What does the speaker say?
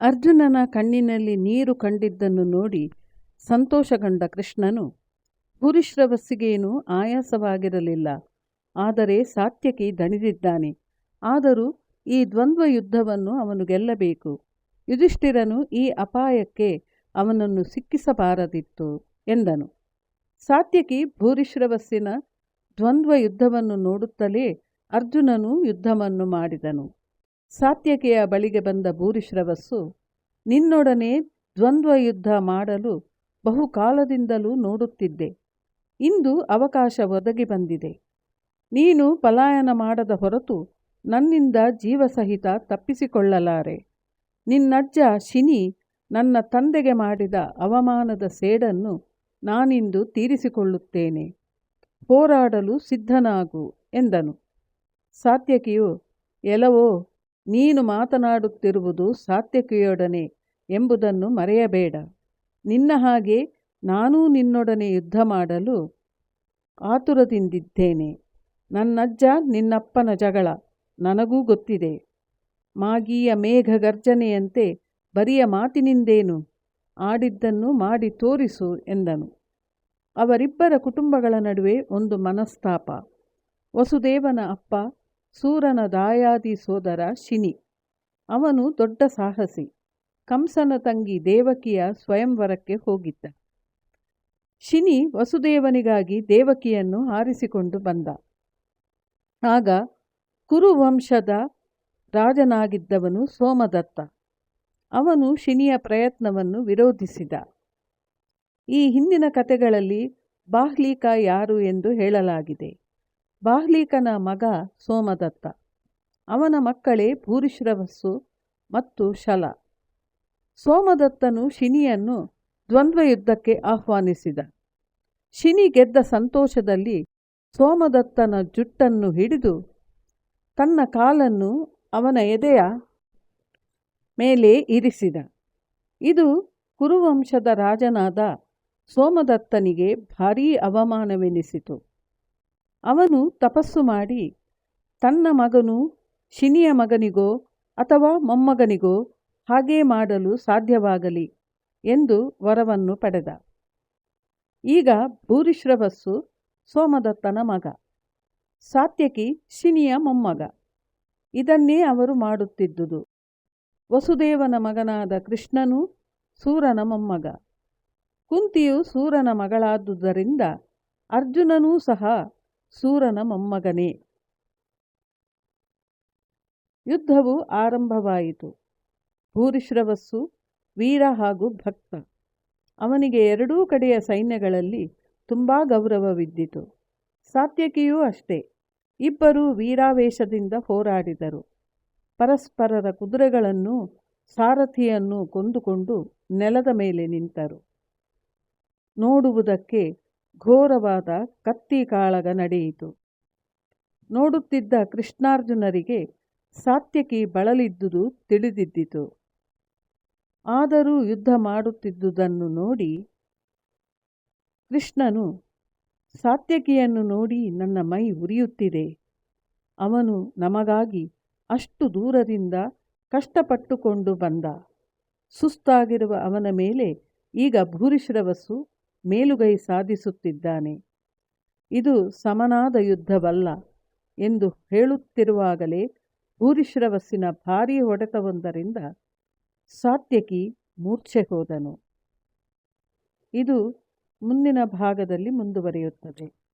ಅರ್ಜುನನ ಕಣ್ಣಿನಲ್ಲಿ ನೀರು ಕಂಡಿದ್ದನ್ನು ನೋಡಿ ಸಂತೋಷಗೊಂಡ ಕೃಷ್ಣನು ಭೂರಿಶ್ರವಸ್ಸಿಗೇನೂ ಆಯಾಸವಾಗಿರಲಿಲ್ಲ. ಆದರೆ ಸಾತ್ಯಕಿ ದಣಿದಿದ್ದಾನೆ. ಆದರೂ ಈ ದ್ವಂದ್ವ ಯುದ್ಧವನ್ನು ಅವನು ಗೆಲ್ಲಬೇಕು. ಯುಧಿಷ್ಠಿರನು ಈ ಅಪಾಯಕ್ಕೆ ಅವನನ್ನು ಸಿಕ್ಕಿಸಬಾರದಿತ್ತು ಎಂದನು. ಸಾತ್ಯಕಿ ಭೂರಿಶ್ರವಸ್ಸಿನ ದ್ವಂದ್ವ ಯುದ್ಧವನ್ನು ನೋಡುತ್ತಲೇ ಅರ್ಜುನನು ಯುದ್ಧವನ್ನು ಮಾಡಿದನು. ಸಾತ್ಯಕಿಯ ಬಳಿಗೆ ಬಂದ ಭೂರಿಶ್ರವಸ್ಸು, ನಿನ್ನೊಡನೆ ದ್ವಂದ್ವ ಯುದ್ಧ ಮಾಡಲು ಬಹುಕಾಲದಿಂದಲೂ ನೋಡುತ್ತಿದ್ದೆ. ಇಂದು ಅವಕಾಶ ಒದಗಿ ಬಂದಿದೆ. ನೀನು ಪಲಾಯನ ಮಾಡದ ಹೊರತು ನನ್ನಿಂದ ಜೀವಸಹಿತ ತಪ್ಪಿಸಿಕೊಳ್ಳಲಾರೆ. ನಿನ್ನಜ್ಜ ಶಿನಿ ನನ್ನ ತಂದೆಗೆ ಮಾಡಿದ ಅವಮಾನದ ಸೇಡನ್ನು ನಾನಿಂದು ತೀರಿಸಿಕೊಳ್ಳುತ್ತೇನೆ. ಹೋರಾಡಲು ಸಿದ್ಧನಾಗು ಎಂದನು. ಸಾತ್ಯಕಿಯು ಎಲವೋ ನೀನು ಮಾತನಾಡುತ್ತಿರುವುದು ಸಾತ್ಯಕಿಯೊಡನೆ ಎಂಬುದನ್ನು ಮರೆಯಬೇಡ. ನಿನ್ನ ಹಾಗೆ ನಾನೂ ನಿನ್ನೊಡನೆ ಯುದ್ಧ ಮಾಡಲು ಆತುರದಿಂದಿದ್ದೇನೆ. ನನ್ನಜ್ಜ ನಿನ್ನಪ್ಪನ ಜಗಳ ನನಗೂ ಗೊತ್ತಿದೆ. ಮಾಗೀಯ ಮೇಘ ಗರ್ಜನೆಯಂತೆ ಬರಿಯ ಮಾತಿನಿಂದೇನು? ಆಡಿದ್ದನ್ನು ಮಾಡಿ ತೋರಿಸು ಎಂದನು. ಅವರಿಬ್ಬರ ಕುಟುಂಬಗಳ ನಡುವೆ ಒಂದು ಮನಸ್ತಾಪ. ವಸುದೇವನ ಅಪ್ಪ ಸೂರನ ದಾಯಾದಿ ಸೋದರ ಶಿನಿ. ಅವನು ದೊಡ್ಡ ಸಾಹಸಿ. ಕಂಸನ ತಂಗಿ ದೇವಕಿಯ ಸ್ವಯಂವರಕ್ಕೆ ಹೋಗಿದ್ದ. ಶಿನಿ ವಸುದೇವನಿಗಾಗಿ ದೇವಕಿಯನ್ನು ಆರಿಸಿಕೊಂಡು ಬಂದ. ಆಗ ಕುರುವಂಶದ ರಾಜನಾಗಿದ್ದವನು ಸೋಮದತ್ತ. ಅವನು ಶಿನಿಯ ಪ್ರಯತ್ನವನ್ನು ವಿರೋಧಿಸಿದ. ಈ ಹಿಂದಿನ ಕಥೆಗಳಲ್ಲಿ ಬಾಹ್ಲೀಕ ಯಾರು ಎಂದು ಹೇಳಲಾಗಿದೆ. ಬಾಹ್ಲೀಕನ ಮಗ ಸೋಮದತ್ತ. ಅವನ ಮಕ್ಕಳೇ ಭೂರಿಶ್ರವಸ್ಸು ಮತ್ತು ಶಲ. ಸೋಮದತ್ತನು ಶಿನಿಯನ್ನು ದ್ವಂದ್ವ ಯುದ್ಧಕ್ಕೆ ಆಹ್ವಾನಿಸಿದ. ಶಿನಿ ಗೆದ್ದ ಸಂತೋಷದಲ್ಲಿ ಸೋಮದತ್ತನ ಜುಟ್ಟನ್ನು ಹಿಡಿದು ತನ್ನ ಕಾಲನ್ನು ಅವನ ಎದೆಯ ಮೇಲೆ ಇರಿಸಿದ. ಇದು ಕುರುವಂಶದ ರಾಜನಾದ ಸೋಮದತ್ತನಿಗೆ ಭಾರೀ ಅವಮಾನವೆನಿಸಿತು. ಅವನು ತಪಸ್ಸು ಮಾಡಿ, ತನ್ನ ಮಗನು ಶಿನಿಯ ಮಗನಿಗೋ ಅಥವಾ ಮೊಮ್ಮಗನಿಗೋ ಹಾಗೇ ಮಾಡಲು ಸಾಧ್ಯವಾಗಲಿ ಎಂದು ವರವನ್ನು ಪಡೆದ. ಈಗ ಭೂರಿಶ್ರವಸ್ಸು ಸೋಮದತ್ತನ ಮಗ. ಸಾತ್ಯಕಿ ಶಿನಿಯ ಮೊಮ್ಮಗ. ಇದನ್ನೇ ಅವರು ಮಾಡುತ್ತಿದ್ದುದು. ವಸುದೇವನ ಮಗನಾದ ಕೃಷ್ಣನು ಸೂರನ ಮೊಮ್ಮಗ. ಕುಂತಿಯು ಸೂರನ ಮಗಳಾದುದರಿಂದ ಅರ್ಜುನನೂ ಸಹ ಸೂರನ ಮೊಮ್ಮಗನೇ. ಯುದ್ಧವು ಆರಂಭವಾಯಿತು. ಭೂರಿಶ್ರವಸ್ಸು, ವೀರ ಹಾಗೂ ಭಕ್ತ. ಅವನಿಗೆ ಎರಡೂ ಕಡೆಯ ಸೈನ್ಯಗಳಲ್ಲಿ ತುಂಬ ಗೌರವವಿದ್ದಿತು. ಸಾತ್ಯಕಿಯೂ ಅಷ್ಟೇ. ಇಬ್ಬರೂ ವೀರಾವೇಶದಿಂದ ಹೋರಾಡಿದರು. ಪರಸ್ಪರರ ಕುದುರೆಗಳನ್ನು, ಸಾರಥಿಯನ್ನು ಕೊಂದುಕೊಂಡು ನೆಲದ ಮೇಲೆ ನಿಂತರು. ನೋಡುವುದಕ್ಕೆ ಘೋರವಾದ ಕತ್ತಿ ಕಾಳಗ ನಡೆಯಿತು. ನೋಡುತ್ತಿದ್ದ ಕೃಷ್ಣಾರ್ಜುನರಿಗೆ ಸಾತ್ಯಕಿ ಬಳಲಿದ್ದುದು ತಿಳಿದಿದ್ದಿತು. ಆದರೂ ಯುದ್ಧ ಮಾಡುತ್ತಿದ್ದುದನ್ನು ನೋಡಿ ಕೃಷ್ಣನು, ಸಾತ್ಯಕಿಯನ್ನು ನೋಡಿ ನನ್ನ ಮೈ ಉರಿಯುತ್ತಿದೆ. ಅವನು ನಮಗಾಗಿ ಅಷ್ಟು ದೂರದಿಂದ ಕಷ್ಟಪಟ್ಟುಕೊಂಡು ಬಂದ. ಸುಸ್ತಾಗಿರುವ ಅವನ ಮೇಲೆ ಈಗ ಭೂರಿಶ್ರವಸ್ಸು ಮೇಲುಗೈ ಸಾಧಿಸುತ್ತಿದ್ದಾನೆ. ಇದು ಸಮನಾದ ಯುದ್ಧವಲ್ಲ ಎಂದು ಹೇಳುತ್ತಿರುವಾಗಲೇ ಭೂರಿಶ್ರವಸ್ಸಿನ ಭಾರೀ ಹೊಡೆತವೊಂದರಿಂದ ಸಾತ್ಯಕಿ ಮೂರ್ಛೆ ಹೋದನು. ಇದು ಮುಂದಿನ ಭಾಗದಲ್ಲಿ ಮುಂದುವರಿಯುತ್ತದೆ.